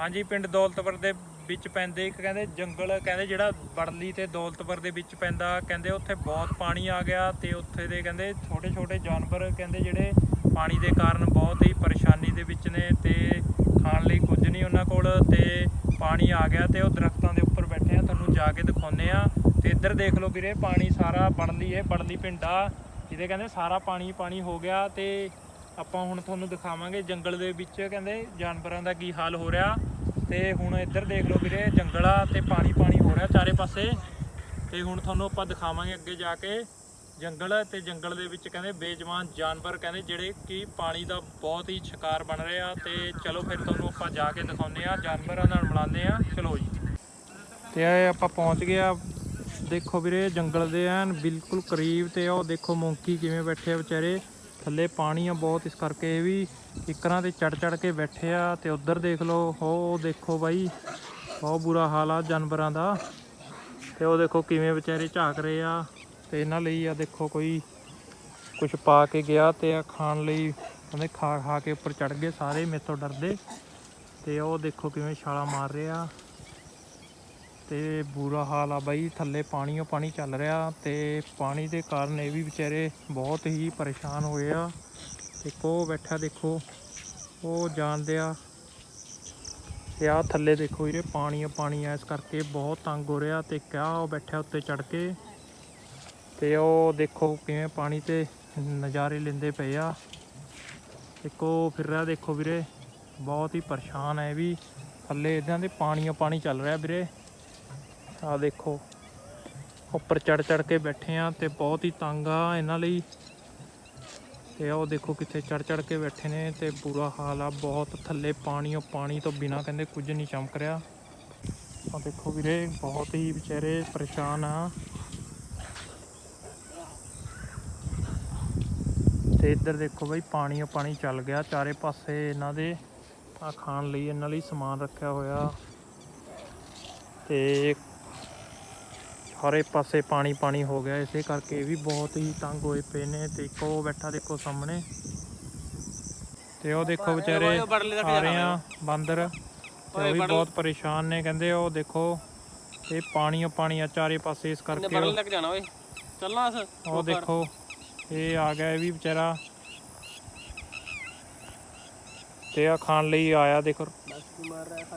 ਹਾਂਜੀ, ਪਿੰਡ ਦੌਲਤਪੁਰ ਦੇ ਵਿੱਚ ਪੈਂਦੇ, ਇੱਕ ਕਹਿੰਦੇ ਜੰਗਲ, ਕਹਿੰਦੇ ਜਿਹੜਾ ਬੜਲੀ ਤੇ ਦੌਲਤਪੁਰ ਦੇ ਵਿੱਚ ਪੈਂਦਾ, ਕਹਿੰਦੇ ਉੱਥੇ ਬਹੁਤ ਪਾਣੀ ਆ ਗਿਆ ਤੇ ਉੱਥੇ ਦੇ ਕਹਿੰਦੇ ਛੋਟੇ ਛੋਟੇ ਜਾਨਵਰ ਕਹਿੰਦੇ ਜਿਹੜੇ ਪਾਣੀ ਦੇ ਕਾਰਨ ਬਹੁਤ ਹੀ ਪਰੇਸ਼ਾਨੀ ਦੇ ਵਿੱਚ ਨੇ ਤੇ ਖਾਣ ਲਈ ਕੁਝ ਨਹੀਂ ਉਹਨਾਂ ਕੋਲ ਤੇ ਪਾਣੀ ਆ ਗਿਆ ਤੇ ਉਹ ਦਰਖਤਾਂ ਦੇ ਉੱਪਰ ਬੈਠੇ ਆ, ਤੁਹਾਨੂੰ ਜਾ ਕੇ ਦਿਖਾਉਂਦੇ ਆ ਤੇ ਇੱਧਰ ਦੇਖ ਲਓ ਵੀਰੇ, ਪਾਣੀ ਸਾਰਾ ਬੜਲੀ ਇਹ ਬੜਲੀ ਪਿੰਡ ਆ ਜਿਹਦੇ ਕਹਿੰਦੇ ਸਾਰਾ ਪਾਣੀ ਪਾਣੀ ਹੋ ਗਿਆ ਤੇ ਆਪਾਂ ਹੁਣ ਤੁਹਾਨੂੰ ਦਿਖਾਵਾਂਗੇ ਜੰਗਲ ਦੇ ਵਿੱਚ ਕਹਿੰਦੇ ਜਾਨਵਰਾਂ ਦਾ ਕੀ ਹਾਲ ਹੋ ਰਿਹਾ ਤੇ ਹੁਣ ਇੱਧਰ ਦੇਖ ਲਓ ਵੀਰੇ, ਜੰਗਲ ਆ ਤੇ ਪਾਣੀ ਪਾਣੀ ਹੋ ਰਿਹਾ ਚਾਰੇ ਪਾਸੇ। ਤੇ ਹੁਣ ਤੁਹਾਨੂੰ ਆਪਾਂ ਦਿਖਾਵਾਂਗੇ ਅੱਗੇ ਜਾ ਕੇ ਜੰਗਲ ਤੇ ਜੰਗਲ ਦੇ ਵਿੱਚ ਕਹਿੰਦੇ ਬੇਜਵਾਨ ਜਾਨਵਰ ਕਹਿੰਦੇ ਜਿਹੜੇ ਕਿ ਪਾਣੀ ਦਾ ਬਹੁਤ ਹੀ ਸ਼ਿਕਾਰ ਬਣ ਰਹੇ ਆ ਤੇ ਚਲੋ ਫਿਰ ਤੁਹਾਨੂੰ ਆਪਾਂ ਜਾ ਕੇ ਦਿਖਾਉਂਦੇ ਆ ਜਾਨਵਰਾਂ ਨਾਲ ਮਿਲਾਉਂਦੇ ਆ ਚਲੋ ਜੀ। ਤੇ ਇਹ ਆਪਾਂ ਪਹੁੰਚ ਗਏ ਆ। ਦੇਖੋ ਵੀਰੇ, ਜੰਗਲ ਦੇ ਐਨ ਬਿਲਕੁਲ ਕਰੀਬ ਤੇ ਉਹ ਦੇਖੋ ਮੌਂਕੀ ਕਿਵੇਂ ਬੈਠੇ ਆ ਵਿਚਾਰੇ। ਥੱਲੇ ਪਾਣੀ ਆ ਬਹੁਤ, ਇਸ ਕਰਕੇ ਇਹ ਵੀ ਇੱਕਰਾਂ ਤੇ ਚੜ ਚੜ ਕੇ ਬੈਠੇ ਆ ਤੇ ਉਧਰ ਦੇਖ ਲਓ ਉਹ ਦੇਖੋ ਬਾਈ, ਬਹੁਤ ਬੁਰਾ ਹਾਲ ਆ ਜਾਨਵਰਾਂ ਦਾ। ਤੇ ਉਹ ਦੇਖੋ ਕਿਵੇਂ ਵਿਚਾਰੇ ਝਾਕ ਰਹੇ ਆ ਤੇ ਇਹਨਾਂ ਲਈ ਆ ਦੇਖੋ ਕੋਈ ਕੁਝ ਪਾ ਕੇ ਗਿਆ ਤੇ ਆ ਖਾਣ ਲਈ ਕਹਿੰਦੇ ਖਾ ਖਾ ਕੇ ਉੱਪਰ ਚੜ ਗਏ ਸਾਰੇ, ਮੇਥੋਂ ਡਰਦੇ। ਤੇ ਉਹ ਦੇਖੋ ਕਿਵੇਂ ਛਾਲਾ ਮਾਰ ਰਹੇ ਆ। ਤੇ ਬੁਰਾ ਹਾਲ ਆ ਬਾਈ, ਥੱਲੇ ਪਾਣੀ ਓ ਪਾਣੀ ਚੱਲ ਰਿਹਾ ਤੇ ਪਾਣੀ ਦੇ ਕਾਰਨ ਇਹ ਵੀ ਵਿਚਾਰੇ ਬਹੁਤ ਹੀ ਪਰੇਸ਼ਾਨ ਹੋਏ ਆ। ਦੇਖੋ ਉਹ ਬੈਠਾ ਦੇਖੋ, ਉਹ ਜਾਣਦੇ ਆ ਤੇ ਆ ਥੱਲੇ ਦੇਖੋ ਵੀਰੇ ਪਾਣੀ ਓ ਪਾਣੀ ਆ, ਇਸ ਕਰਕੇ ਬਹੁਤ ਤੰਗ ਹੋ ਰਿਹਾ ਤੇ ਕਿਆ ਉਹ ਬੈਠਾ ਉੱਤੇ ਚੜ ਕੇ ਤੇ ਉਹ ਦੇਖੋ ਕਿਵੇਂ ਪਾਣੀ ਤੇ ਨਜ਼ਾਰੇ ਲੈਂਦੇ ਪਏ ਆ। ਦੇਖੋ ਫਿਰ ਰਿਹਾ ਦੇਖੋ ਵੀਰੇ, ਬਹੁਤ ਹੀ ਪਰੇਸ਼ਾਨ ਹੈ ਇਹ ਵੀ। ਥੱਲੇ ਇਹਨਾਂ ਦੇ ਪਾਣੀ ਓ ਪਾਣੀ ਚੱਲ ਰਿਹਾ ਵੀਰੇ। ਆ ਦੇਖੋ, ਉੱਪਰ ਚੜ ਚੜ ਕੇ ਬੈਠੇ ਆ ਤੇ ਬਹੁਤ ਹੀ ਤੰਗ ਆ ਇਹਨਾਂ ਲਈ। ਤੇ ਉਹ ਦੇਖੋ ਕਿੱਥੇ ਚੜ ਚੜ ਕੇ ਬੈਠੇ ਨੇ ਤੇ ਬੁਰਾ ਹਾਲ ਆ, ਬਹੁਤ ਥੱਲੇ ਪਾਣੀ ਓ ਪਾਣੀ ਤੋਂ ਬਿਨਾ ਕਹਿੰਦੇ ਕੁਝ ਨਹੀਂ ਚਮਕ ਰਿਹਾ। ਆ ਦੇਖੋ ਵੀਰੇ, ਬਹੁਤ ਹੀ ਵਿਚਾਰੇ ਪਰੇਸ਼ਾਨ ਆ। ਤੇ ਇੱਧਰ ਦੇਖੋ ਬਈ ਪਾਣੀ ਓ ਪਾਣੀ ਚੱਲ ਗਿਆ ਚਾਰੇ ਪਾਸੇ ਇਹਨਾਂ ਦੇ। ਆ ਖਾਣ ਲਈ ਇਹਨਾਂ ਲਈ ਸਮਾਨ ਰੱਖਿਆ ਹੋਇਆ। ਤੇ ਸਾਰੇ ਪਾਸੇ ਪਾਣੀ ਪਾਣੀ ਹੋ ਗਿਆ ਇਸੇ ਕਰਕੇ ਵੀ ਬਹੁਤ ਹੀ ਤੰਗ ਹੋਏ ਪਏ ਨੇ। ਤੇ ਇੱਕ ਉਹ ਬੈਠਾ ਦੇਖੋ ਸਾਹਮਣੇ। ਤੇ ਉਹ ਦੇਖੋ ਵਿਚਾਰੇ ਆ ਰਹੇ ਆ ਬਾਂਦਰ। ਤੇ ਉਹ ਵੀ ਬਹੁਤ ਪਰੇਸ਼ਾਨ ਨੇ ਕਹਿੰਦੇ ਉਹ ਦੇਖੋ ਇਹ ਪਾਣੀ ਓ ਪਾਣੀ ਆ ਚਾਰੇ ਪਾਸੇ ਇਸ ਕਰਕੇ ਉਹ- ਲੱਗ ਜਾਣਾ ਓਏ। ਚੱਲਣਾ ਅਸ ਉਹ ਦੇਖੋ ਇਹ ਆ ਗਿਆ ਇਹ ਵੀ ਵਿਚਾਰਾ। ਤੇ ਆ ਖਾਣ ਲਈ ਆਇਆ ਦੇਖੋ।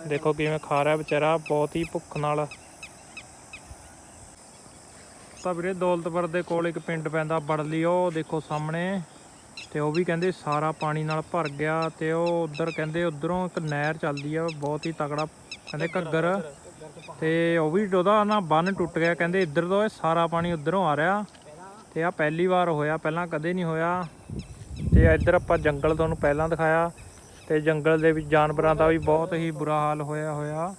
ਦੇਖੋ ਕਿਵੇਂ ਖਾ ਰਿਹਾ ਵਿਚਾਰਾ ਬਹੁਤ ਹੀ ਭੁੱਖ ਨਾਲ। ਤਾਂ ਵੀਰੇ ਦੌਲਤਪੁਰ ਦੇ ਕੋਲ ਇੱਕ ਪਿੰਡ ਪੈਂਦਾ ਬੜਲੀ ਉਹ ਦੇਖੋ ਸਾਹਮਣੇ ਤੇ ਉਹ ਵੀ ਕਹਿੰਦੇ ਸਾਰਾ ਪਾਣੀ ਨਾਲ ਭਰ ਗਿਆ ਤੇ ਉਹ ਉਧਰ ਕਹਿੰਦੇ ਉਧਰੋਂ ਇੱਕ ਨਹਿਰ ਚੱਲਦੀ ਆ ਬਹੁਤ ਹੀ ਤਕੜਾ ਕਹਿੰਦੇ ਘੱਗਰ ਤੇ ਉਹ ਵੀ ਉਹਦਾ ਨਾ ਬੰਨ ਟੁੱਟ ਗਿਆ ਕਹਿੰਦੇ ਇੱਧਰ ਤੋਂ ਇਹ ਸਾਰਾ ਪਾਣੀ ਉਧਰੋਂ ਆ ਰਿਹਾ ਤੇ ਆ ਪਹਿਲੀ ਵਾਰ ਹੋਇਆ ਪਹਿਲਾਂ ਕਦੇ ਨਹੀਂ ਹੋਇਆ ਤੇ ਇੱਧਰ ਆਪਾਂ ਜੰਗਲ ਤੁਹਾਨੂੰ ਪਹਿਲਾਂ ਦਿਖਾਇਆ ਤੇ ਜੰਗਲ ਦੇ ਵਿੱਚ ਜਾਨਵਰਾਂ ਦਾ ਵੀ ਬਹੁਤ ਹੀ ਬੁਰਾ ਹਾਲ ਹੋਇਆ ਹੋਇਆ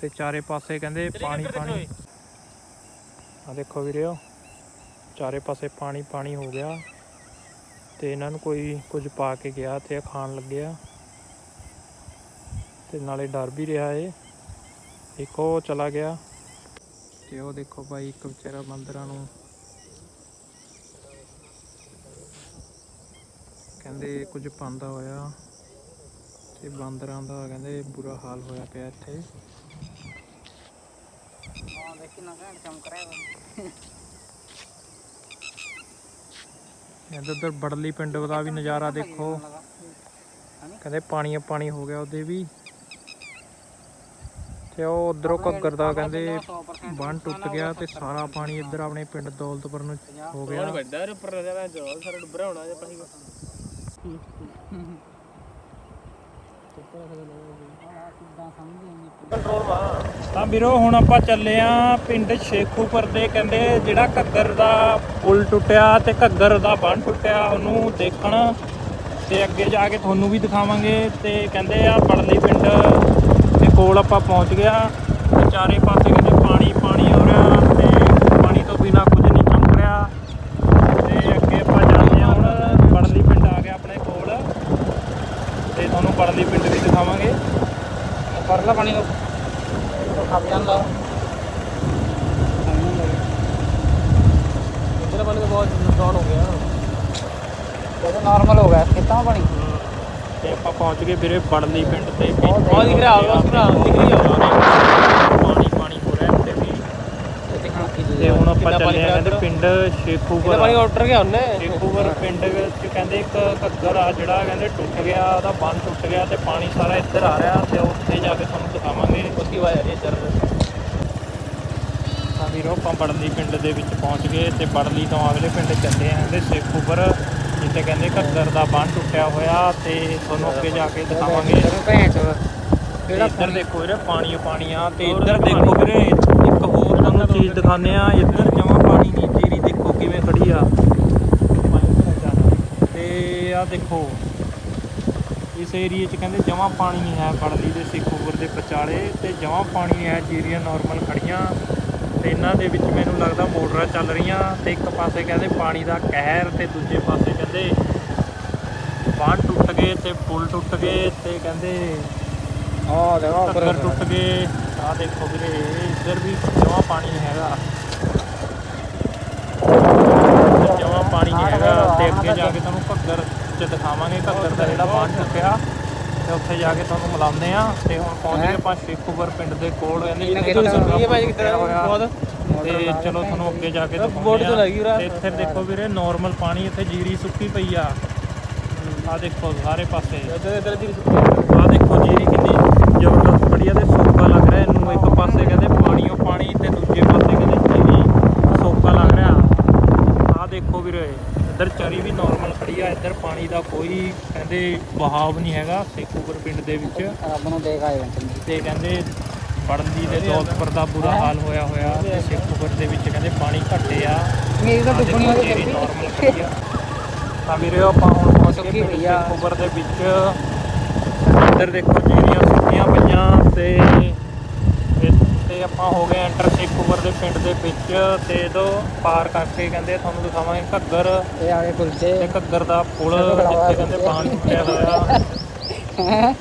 ਤੇ ਚਾਰੇ ਪਾਸੇ ਕਹਿੰਦੇ ਪਾਣੀ ਪਾਣੀ ਆ ਦੇਖੋ ਵੀਰਿਓ, ਚਾਰੇ ਪਾਸੇ ਪਾਣੀ ਪਾਣੀ ਹੋ ਗਿਆ ਤੇ ਇਹਨਾਂ ਨੂੰ ਕੋਈ ਕੁਝ ਪਾ ਕੇ ਗਿਆ ਤੇ ਖਾਣ ਲੱਗਿਆ ਤੇ ਨਾਲੇ ਡਰ ਵੀ ਰਿਹਾ ਏ। ਇੱਕ ਉਹ ਚਲਾ ਗਿਆ ਤੇ ਉਹ ਦੇਖੋ ਭਾਈ, ਇੱਕ ਵਿਚਾਰਾ ਬੰਦਰਾਂ ਨੂੰ ਕਹਿੰਦੇ ਕੁਝ ਪਾਉਂਦਾ ਹੋਇਆ ਤੇ ਬਾਂਦਰਾਂ ਦਾ ਕਹਿੰਦੇ ਬੁਰਾ ਹਾਲ ਹੋਇਆ ਪਿਆ ਇੱਥੇ। ਇੱਧਰ ਉੱਧਰ ਬੜਲੀ ਪਿੰਡ ਦਾ ਵੀ ਨਜ਼ਾਰਾ ਦੇਖੋ। ਕਹਿੰਦੇ ਪਾਣੀ ਪਾਣੀ ਹੋ ਗਿਆ ਉਹਦੇ ਵੀ। ਤੇ ਉਹ ਉਧਰੋਂ ਘੱਗਰ ਦਾ ਕਹਿੰਦੇ ਬੰਨ ਟੁੱਟ ਗਿਆ ਤੇ ਸਾਰਾ ਪਾਣੀ ਇੱਧਰ ਆਪਣੇ ਪਿੰਡ ਦੌਲਤਪੁਰ ਨੂੰ ਹੋ ਗਿਆ। ਵੱਡਾ ਉੱਪਰ ਰਿਹਾ ਜੋ ਸਾਰਾ ਡੁੱਬਰਾ ਹੋਣਾ ਜੇ ਪਾਣੀ। ਤਾਂ ਵੀਰੋ, ਹੁਣ ਆਪਾਂ ਚੱਲੇ ਆ ਪਿੰਡ ਸ਼ੇਖੂਪੁਰ ਦੇ, ਕਹਿੰਦੇ ਜਿਹੜਾ ਘੱਗਰ ਦਾ ਪੁਲ ਟੁੱਟਿਆ ਤੇ ਘੱਗਰ ਦਾ ਬੰਨ ਟੁੱਟਿਆ, ਉਹਨੂੰ ਦੇਖਣ ਤੇ ਅੱਗੇ ਜਾ ਕੇ ਤੁਹਾਨੂੰ ਵੀ ਦਿਖਾਵਾਂਗੇ ਤੇ ਕਹਿੰਦੇ ਆ ਪੜਲੀ ਪਿੰਡ ਦੇ ਕੋਲ ਆਪਾਂ ਪਹੁੰਚ ਗਿਆ ਚਾਰੇ ਪਾਸੇ ਕਹਿੰਦੇ ਪਾਣੀ ਪਾਣੀ ਹੋ ਰਿਹਾ ਤੇ ਪਾਣੀ ਤੋਂ ਬਿਨਾ ਕੁਝ ਨਹੀਂ ਚਮਕ ਰਿਹਾ ਤੇ ਅੱਗੇ ਆਪਾਂ ਜਾਂਦੇ ਆ ਹੁਣ ਪੜਲੀ ਪਿੰਡ ਆ ਗਿਆ ਆਪਣੇ ਕੋਲ ਤੇ ਤੁਹਾਨੂੰ ਪੜਲੀ ਪਿੰਡ ਵੀ ਦਿਖਾਵਾਂਗੇ ਪਰਲਾ ਪਾਣੀ ਦਾ ਖੱਪ ਜਾਂਦਾ ਇਧਰ ਪਾਣੀ ਤਾਂ ਬਹੁਤ ਨੁਕਸਾਨ ਹੋ ਗਿਆ। ਉਹ ਨਾਰਮਲ ਹੋ ਗਿਆ ਕਿੱਦਾਂ ਬਣੀ। ਤੇ ਆਪਾਂ ਪਹੁੰਚ ਗਏ ਵੀਰੇ ਬੜਨੀ ਪਿੰਡ ਤੇ। ਬਹੁਤ ਦਿਖ ਰਿਹਾ ਹੋਗਾ ਭਰਾ ਦਿਖ ਰਿਹਾ ਪਾਣੀ ਪਾਣੀ ਹੋ ਰਿਹਾ ਤੇ ਵੀ ਤੇ ਹੁਣ ਆਪਾਂ ਚੱਲੇ ਆ ਕਹਿੰਦੇ ਪਿੰਡ ਸ਼ੇਖੂਪੁਰ। ਪਾਣੀ ਆਰਡਰ ਗਿਆ ਉਹਨੇ? ਸ਼ੇਖੂਪੁਰ ਪਿੰਡ ਵਿੱਚ ਕਹਿੰਦੇ ਇੱਕ ਘੱਗਰ ਆ ਜਿਹੜਾ ਕਹਿੰਦੇ ਟੁੱਟ ਗਿਆ ਉਹਦਾ ਬੰਨ ਟੁੱਟ ਗਿਆ ਤੇ ਪਾਣੀ ਸਾਰਾ ਇੱਧਰ ਆ ਰਿਹਾ ਤੇ ਉੱਥੇ ਜਾ ਕੇ ਤੁਹਾਨੂੰ ਦਿਖਾਵਾਂਗੇ। ਉਸ ਕੀ ਵਾਰ ਇਹ ਤਾਂ ਵੀਰੋ ਆਪਾਂ ਬੜਲੀ ਪਿੰਡ ਦੇ ਵਿੱਚ ਪਹੁੰਚ ਗਏ ਤੇ ਬੜਲੀ ਤੋਂ ਅਗਲੇ ਪਿੰਡ ਚੱਲੇ ਆਂ ਕਹਿੰਦੇ ਸ਼ੇਖੂਪੁਰ ਜਿੱਥੇ ਕਹਿੰਦੇ ਘੱਗਰ ਦਾ ਬੰਨ ਟੁੱਟਿਆ ਹੋਇਆ ਤੇ ਤੁਹਾਨੂੰ ਅੱਗੇ ਜਾ ਕੇ ਦਿਖਾਵਾਂਗੇ। ਇੱਧਰ ਦੇਖੋ ਵੀਰੇ ਪਾਣੀ ਪਾਣੀ ਆ ਤੇ ਇੱਧਰ ਦੇਖੋ ਵੀਰੇ ਇੱਕ ਹੋਰ ਤੁਹਾਨੂੰ ਚੀਜ਼ ਦਿਖਾਉਂਦੇ ਆ ਇੱਧਰ ਜਮਾ ਪਾਣੀ ਨਹੀਂ ਜੀਰੀ ਦੇਖੋ ਕਿਵੇਂ ਖੜੀ ਆ। ਤੇ ਆ ਦੇਖੋ ਇਸ ਏਰੀਏ 'ਚ ਕਹਿੰਦੇ ਜਮਾ ਪਾਣੀ ਨਹੀਂ ਹੈ ਬੜਲੀ ਦੇ ਸਿੱਖੂਪੁਰ ਦੇ ਵਿਚਾਲੇ ਤੇ ਜਮਾ ਪਾਣੀ ਨਹੀਂ ਹੈ ਜੀਰੀਆਂ ਨਾਰਮਲ ਖੜੀਆਂ। ਤੇ ਇਹਨਾਂ ਦੇ ਵਿੱਚ ਮੈਨੂੰ ਲੱਗਦਾ ਮੋਟਰਾਂ ਚੱਲ ਰਹੀਆਂ ਤੇ ਇੱਕ ਪਾਸੇ ਕਹਿੰਦੇ ਪਾਣੀ ਦਾ ਕਹਿਰ ਤੇ ਦੂਜੇ ਪਾਸੇ ਕਹਿੰਦੇ ਬਾਣ ਟੁੱਟ ਗਏ ਤੇ ਪੁਲ ਟੁੱਟ ਗਏ ਤੇ ਕਹਿੰਦੇ ਆ ਦੇਖੋ ਉੱਪਰ। ਟੁੱਟ ਗਏ। ਆਹ ਦੇਖੋ ਵੀਰੇ ਇੱਧਰ ਵੀ ਜਮਾ ਪਾਣੀ ਹੈਗਾ। ਜਮਾ ਪਾਣੀ ਹੈਗਾ ਤੇ ਅੱਗੇ ਜਾ ਕੇ ਤੁਹਾਨੂੰ ਘੱਗਰ ਚ ਦਿਖਾਵਾਂਗੇ। ਘੱਗਰ ਦਾ ਜਿਹੜਾ ਬਾਣ ਟੁੱਟਿਆ ਤੇ ਉੱਥੇ ਜਾ ਕੇ ਤੁਹਾਨੂੰ ਮਿਲਾਉਂਦੇ ਆ ਤੇ ਹੁਣ ਪਹੁੰਚ ਗਏ ਆਪਾਂ ਸ਼ੇਖੂਪੁਰ ਪਿੰਡ ਦੇ ਕੋਲ ਤੇ ਚਲੋ ਤੁਹਾਨੂੰ ਅੱਗੇ ਜਾ ਕੇ ਬੋਰਡ ਤੋਂ ਇੱਥੇ ਦੇਖੋ ਵੀਰੇ ਨਾਰਮਲ ਪਾਣੀ ਇੱਥੇ ਜੀਰੀ ਸੁੱਕੀ ਪਈ ਆ। ਆ ਦੇਖੋ ਸਾਰੇ ਪਾਸੇ। ਇੱਧਰ ਆ। ਦੇਖੋ ਜੀਰੀ ਕਿੰਨੀ ਜ਼ਬਰਦਸਤ ਪੜੀ ਤੇ ਸੋਕਾ ਲੱਗ ਰਿਹਾ ਇਹਨੂੰ ਇੱਕ ਪਾਸੇ ਕਹਿੰਦੇ ਪਾਣੀਓ ਪਾਣੀ ਤੇ ਦੂਜੇ ਪਾਸੇ ਕਹਿੰਦੇ ਜੀਰੀ ਸੋਕਾ ਲੱਗ ਰਿਹਾ। ਆ ਦੇਖੋ ਵੀਰੇ। ਇੱਧਰ ਚਰੀ ਵੀ ਨਾਰਮਲ ਖੜੀ ਆ ਇੱਧਰ ਪਾਣੀ ਦਾ ਕੋਈ ਕਹਿੰਦੇ ਬਹਾਵ ਨਹੀਂ ਹੈਗਾ ਸੇਖੂਪੁਰ ਪਿੰਡ ਦੇ ਵਿੱਚ। ਰੱਬ ਨੂੰ ਦੇਖ ਆਏ ਬੰਦੇ ਤੇ ਕਹਿੰਦੇ ਬੜੰਦੀ ਦੇ ਦੌਲਤਪੁਰ ਦਾ ਬੁਰਾ ਹਾਲ ਹੋਇਆ ਹੋਇਆ ਤੇ ਸੇਖੂਪੁਰ ਦੇ ਵਿੱਚ ਕਹਿੰਦੇ ਪਾਣੀ ਘਟੇ ਆ। ਮੇਰੀ ਤਾਂ ਡੁੱਬਣੀ ਹੋ ਗਈ ਨਾਰਮਲ ਖੜੀ ਆ। ਤਾਂ ਮੇਰੇ ਆਪਾਂ ਹੁਣ ਪਹੁੰਚ ਗਏ ਸੇਖੂਪੁਰ ਦੇ ਵਿੱਚ। ਇੱਧਰ ਦੇਖੋ ਜੀ ਆਪਾਂ ਹੋ ਗਏ ਐਂਟਰ ਸ਼ੇਖੂਪੁਰ ਦੇ ਪਿੰਡ ਦੇ ਵਿੱਚ ਤੇ ਦੋ ਪਾਰ ਕਰਕੇ ਕਹਿੰਦੇ ਤੁਹਾਨੂੰ ਦਿਖਾਵਾਂਗੇ ਘੱਗਰ। ਇਹ ਆਗੇ ਕੁਲਚੇ। ਤੇ ਘੱਗਰ ਦਾ ਪੁਲ ਜਿੱਥੇ ਕਹਿੰਦੇ ਪਾਣੀ ਟੁੱਟਿਆ ਹੋਇਆ।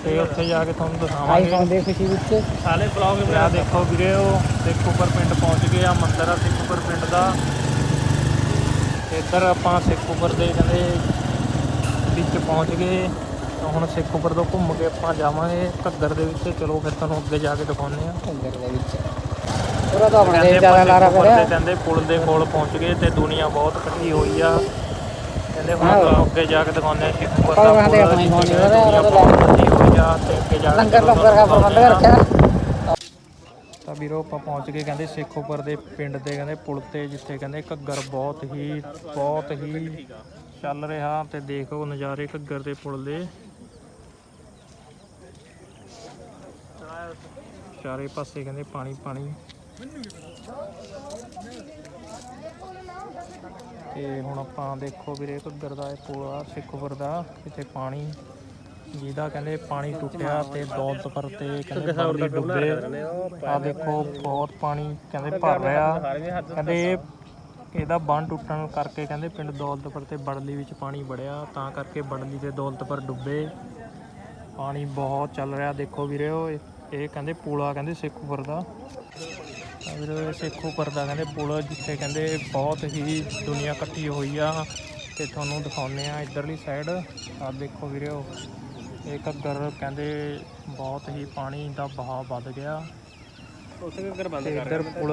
ਤੇ ਉੱਥੇ ਜਾ ਕੇ ਤੁਹਾਨੂੰ ਦਿਖਾਵਾਂਗੇ। ਆਈਫੋਨ ਦੇ ਖੁਸ਼ੀ ਵਿੱਚ। ਸਾਲੇ ਬਲੌਗ ਬਣਾ ਦੇਖੋ ਵੀਡੀਓ ਸ਼ੇਖੂਪੁਰ ਪਿੰਡ ਪਹੁੰਚ ਗਏ ਆ ਮੰਦਿਰ ਆ ਸ਼ੇਖੂਪੁਰ ਪਿੰਡ ਦਾ। ਇੱਧਰ ਆਪਾਂ ਸ਼ੇਖੂਪੁਰ ਦੇ ਕਹਿੰਦੇ ਵਿੱਚ ਪਹੁੰਚ ਗਏ। ਹੁਣ ਸਿੱਖ ਉੱਪਰ ਤੋਂ ਘੁੰਮ ਕੇ ਆਪਾਂ ਜਾਵਾਂਗੇ। ਘੱਗਰ ਦੇ ਵਿੱਚ ਚਲੋ ਫਿਰ ਤੁਹਾਨੂੰ ਅੱਗੇ ਜਾ ਕੇ ਦਿਖਾਉਂਦੇ ਆ ਘੱਗਰ ਦੇ ਵਿੱਚ। ਪੂਰਾ ਤਾਂ ਆਪਣੇ ਕਹਿੰਦੇ ਦੇ ਜ਼ਿਆਦਾ ਲਾਰਾ ਦੇ ਕਹਿੰਦੇ ਪੁਲ ਦੇ ਕੋਲ ਪਹੁੰਚ ਗਏ ਤੇ ਦੁਨੀਆ ਬਹੁਤ ਇਕੱਠੀ ਹੋਈ ਆ। ਕਹਿੰਦੇ ਹੁਣ ਅੱਗੇ ਜਾ ਕੇ ਦਿਖਾਉਂਦੇ ਆ ਸੇਖੂਪੁਰ ਦਾ ਆਪਾਂ ਕਹਿੰਦੇ ਪੁਲ ਆਪਣੀ ਹੋਣੀ ਉਹਦਾ ਬਹੁਤ ਇਕੱਠੀ ਹੋਈ ਆ ਤੇ ਅੱਗੇ ਜਾ ਕੇ ਲੰਗਰ ਲੰਗਰ ਦਾ ਪ੍ਰਬੰਧ। ਰੱਖਿਆ ਤਾਂ ਵੀਰੋ ਆਪਾਂ ਪਹੁੰਚ ਗਏ ਕਹਿੰਦੇ ਸੇਖੋਪੁਰ ਦੇ ਪਿੰਡ ਦੇ ਕਹਿੰਦੇ ਪੁਲ ਤੇ ਜਿੱਥੇ ਕਹਿੰਦੇ ਘੱਗਰ ਬਹੁਤ ਹੀ ਬਹੁਤ ਹੀ ਚੱਲ ਰਿਹਾ ਤੇ ਦੇਖੋ ਨਜ਼ਾਰੇ ਘੱਗਰ ਦੇ ਪੁਲ ਦੇ। ਚਾਰੇ ਪਾਸੇ ਕਹਿੰਦੇ ਪਾਣੀ ਪਾਣੀ। ਤੇ ਹੁਣ ਆਪਾਂ ਦੇਖੋ ਵੀਰੇ ਘੱਗਰ ਦਾ ਇਹ ਪੁਲ ਆ ਸੇਖੋਪੁਰ ਦਾ ਇੱਥੇ ਪਾਣੀ ਜਿਹਦਾ ਕਹਿੰਦੇ ਪਾਣੀ ਟੁੱਟਿਆ ਤੇ ਦੌਲਤਪੁਰ ਤੇ ਕਹਿੰਦੇ ਬਰਲੀ ਡੁੱਬੇ ਆ ਦੇਖੋ ਬਹੁਤ ਪਾਣੀ ਕਹਿੰਦੇ ਭਰ ਰਿਹਾ। ਕਹਿੰਦੇ ਇਹ- ਇਹਦਾ ਬੰਨ ਟੁੱਟਣ ਕਰਕੇ ਕਹਿੰਦੇ ਪਿੰਡ ਦੌਲਤਪੁਰ ਤੇ ਬੜਲੀ ਵਿੱਚ ਪਾਣੀ ਵੜਿਆ ਤਾਂ ਕਰਕੇ ਬੜਲੀ ਤੇ ਦੌਲਤਪੁਰ ਡੁੱਬੇ। ਪਾਣੀ ਬਹੁਤ ਚੱਲ ਰਿਹਾ ਦੇਖੋ ਵੀਰੇ ਉਹ ਇਹ ਕਹਿੰਦੇ ਪੁਲਾ ਕਹਿੰਦੇ ਸੇਖੂਪੁਰ ਦਾ। ਵੀਰੇ ਇਹ ਸੇਖੂਪੁਰ ਦਾ ਕਹਿੰਦੇ ਪੁਲ ਜਿੱਥੇ ਕਹਿੰਦੇ ਬਹੁਤ ਹੀ ਦੁਨੀਆ ਇਕੱਠੀ ਹੋਈ ਆ। ਤੇ ਤੁਹਾਨੂੰ ਦਿਖਾਉਂਦੇ ਆ ਇਧਰਲੀ ਸਾਈਡ ਆ ਦੇਖੋ ਵੀਰੇ ਉਹ ਇਹ ਘੱਗਰ ਕਹਿੰਦੇ ਬਹੁਤ ਹੀ ਪਾਣੀ ਦਾ ਵਹਾਅ ਵੱਧ ਗਿਆ। ਉੱਥੇ ਕਿੱਧਰ ਬੰਦ ਤੇ ਇੱਧਰ ਪੁਲ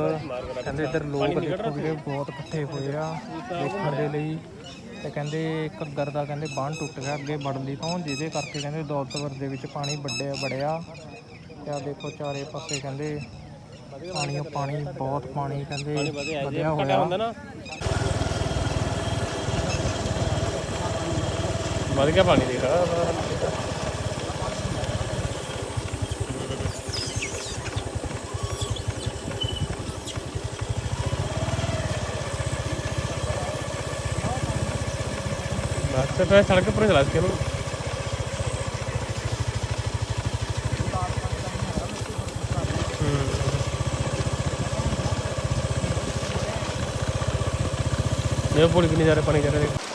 ਕਹਿੰਦੇ ਇੱਧਰ ਲੋਕ ਦੇਖੋ ਵੀਰੇ ਬਹੁਤ ਇਕੱਠੇ ਹੋਏ ਆ ਦੇਖਣ ਦੇ ਲਈ। ਤੇ ਕਹਿੰਦੇ ਘੱਗਰ ਦਾ ਕਹਿੰਦੇ ਬੰਨ ਟੁੱਟ ਗਿਆ ਅੱਗੇ ਬੜਲੀ ਤੋਂ ਜਿਹਦੇ ਕਰਕੇ ਕਹਿੰਦੇ ਦੌਲਤਪੁਰ ਦੇ ਵਿੱਚ ਪਾਣੀ ਵੱਡਿਆ ਬੜਿਆ ਤੇ ਆ ਦੇਖੋ ਚਾਰੇ ਪਾਸੇ ਕਹਿੰਦੇ ਪਾਣੀ ਪਾਣੀ ਬਹੁਤ ਪਾਣੀ ਕਹਿੰਦੇ ਵਧਿਆ ਹੋਇਆ। ਹੁੰਦਾ ਨਾ। ਵਧ ਗਿਆ ਪਾਣੀ ਤੇ ਫਿਰ ਸੜਕ ਪਰ ਚਲਾ ਕੇ ਨੂੰ पुल कितनी जा रहा पानी जा रहा है